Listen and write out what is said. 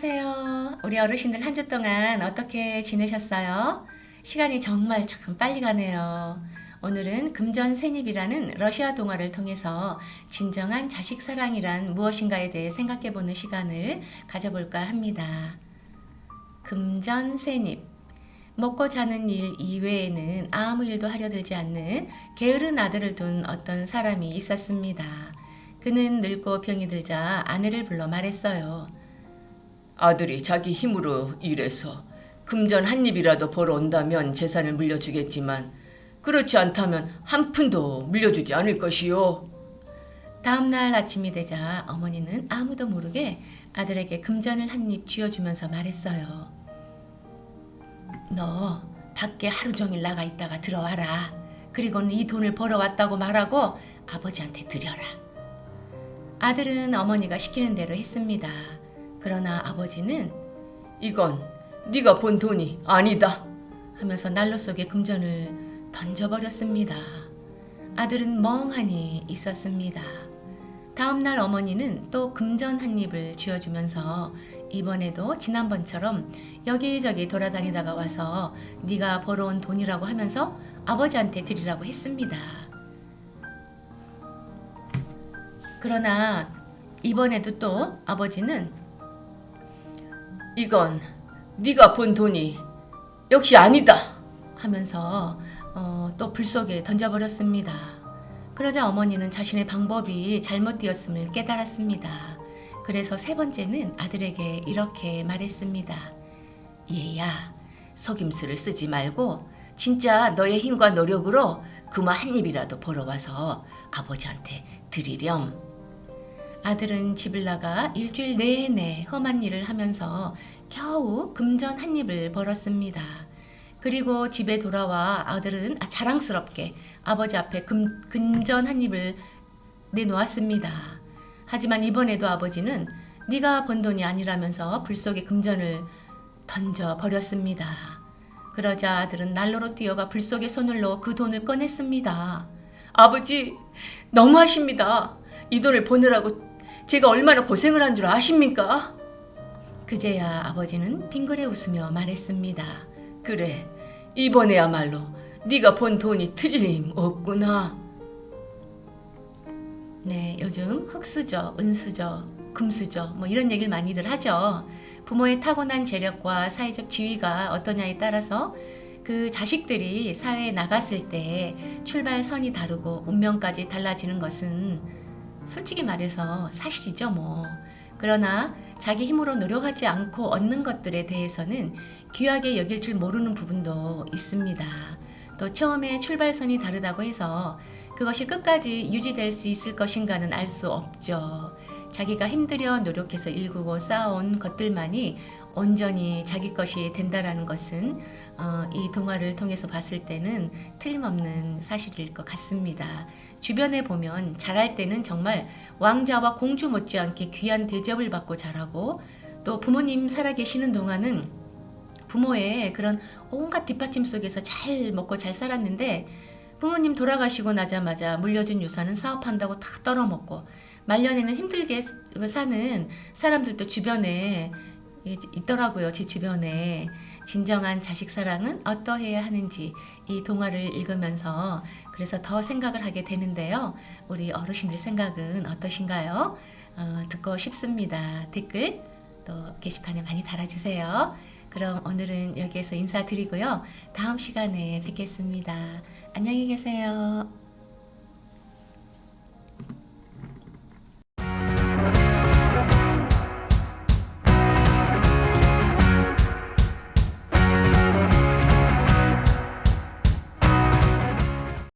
안녕하세요. 우리 어르신들 한 주 동안 어떻게 지내셨어요? 시간이 정말 참 빨리 가네요. 오늘은 금전 생입이라는 러시아 동화를 통해서 진정한 자식 사랑이란 무엇인가에 대해 생각해 보는 시간을 가져볼까 합니다. 금전 생입. 먹고 자는 일 이외에는 아무 일도 하려 들지 않는 게으른 아들을 둔 어떤 사람이 있었습니다. 그는 늙고 병이 들자 아내를 불러 말했어요. 아들이 자기 힘으로 일해서 금전 한 입이라도 벌어온다면 재산을 물려주겠지만 그렇지 않다면 한 푼도 물려주지 않을 것이요. 다음날 아침이 되자 어머니는 아무도 모르게 아들에게 금전을 한 입 쥐어주면서 말했어요. 너 밖에 하루 종일 나가 있다가 들어와라. 그리고는 이 돈을 벌어왔다고 말하고 아버지한테 드려라. 아들은 어머니가 시키는 대로 했습니다. 그러나 아버지는 이건 네가 본 돈이 아니다. 하면서 난로 속에 금전을 던져버렸습니다. 아들은 멍하니 있었습니다. 다음 날 어머니는 또 금전 한 입을 쥐어주면서 이번에도 지난번처럼 여기저기 돌아다니다가 와서 네가 벌어온 돈이라고 하면서 아버지한테 드리라고 했습니다. 그러나 이번에도 또 아버지는 이건 네가 본 돈이 역시 아니다. 하면서 어, 또 불 속에 던져버렸습니다. 그러자 어머니는 자신의 방법이 잘못되었음을 깨달았습니다. 그래서 세 번째는 아들에게 이렇게 말했습니다. 얘야, 속임수를 쓰지 말고 진짜 너의 힘과 노력으로 그마 한 입이라도 벌어와서 아버지한테 드리렴. 아들은 집을 나가 일주일 내내 험한 일을 하면서 겨우 금전 한 입을 벌었습니다. 그리고 집에 돌아와 아들은 아, 자랑스럽게 아버지 앞에 금, 금전 한 입을 내놓았습니다. 하지만 이번에도 아버지는 네가 번 돈이 아니라면서 불 속에 금전을 던져 버렸습니다. 그러자 아들은 난로로 뛰어가 불 속에 손을 넣어 그 돈을 꺼냈습니다. 아버지 너무하십니다. 이 돈을 보느라고 제가 얼마나 고생을 한 줄 아십니까? 그제야 아버지는 빙그레 웃으며 말했습니다. 그래 이번에야말로 네가 본 돈이 틀림 없구나. 네, 요즘 흑수저, 은수저, 금수저 뭐 이런 얘기를 많이들 하죠. 부모의 타고난 재력과 사회적 지위가 어떠냐에 따라서 그 자식들이 사회에 나갔을 때 출발선이 다르고 운명까지 달라지는 것은 솔직히 말해서 사실이죠, 뭐. 그러나 자기 힘으로 노력하지 않고 얻는 것들에 대해서는 귀하게 여길 줄 모르는 부분도 있습니다. 또 처음에 출발선이 다르다고 해서 그것이 끝까지 유지될 수 있을 것인가는 알 수 없죠. 자기가 힘들여 노력해서 일구고 쌓아온 것들만이 온전히 자기 것이 된다라는 것은 어, 이 동화를 통해서 봤을 때는 틀림없는 사실일 것 같습니다. 주변에 보면 자랄 때는 정말 왕자와 공주 못지않게 귀한 대접을 받고 자라고 또 부모님 살아계시는 동안은 부모의 그런 온갖 뒷받침 속에서 잘 먹고 잘 살았는데 부모님 돌아가시고 나자마자 물려준 유산은 사업한다고 다 떨어먹고 말년에는 힘들게 사는 사람들도 주변에 있더라고요. 제 주변에 진정한 자식 사랑은 어떠해야 하는지 이 동화를 읽으면서 그래서 더 생각을 하게 되는데요. 우리 어르신들 생각은 어떠신가요? 어, 듣고 싶습니다. 댓글 또 게시판에 많이 달아주세요. 그럼 오늘은 여기에서 인사드리고요. 다음 시간에 뵙겠습니다. 안녕히 계세요.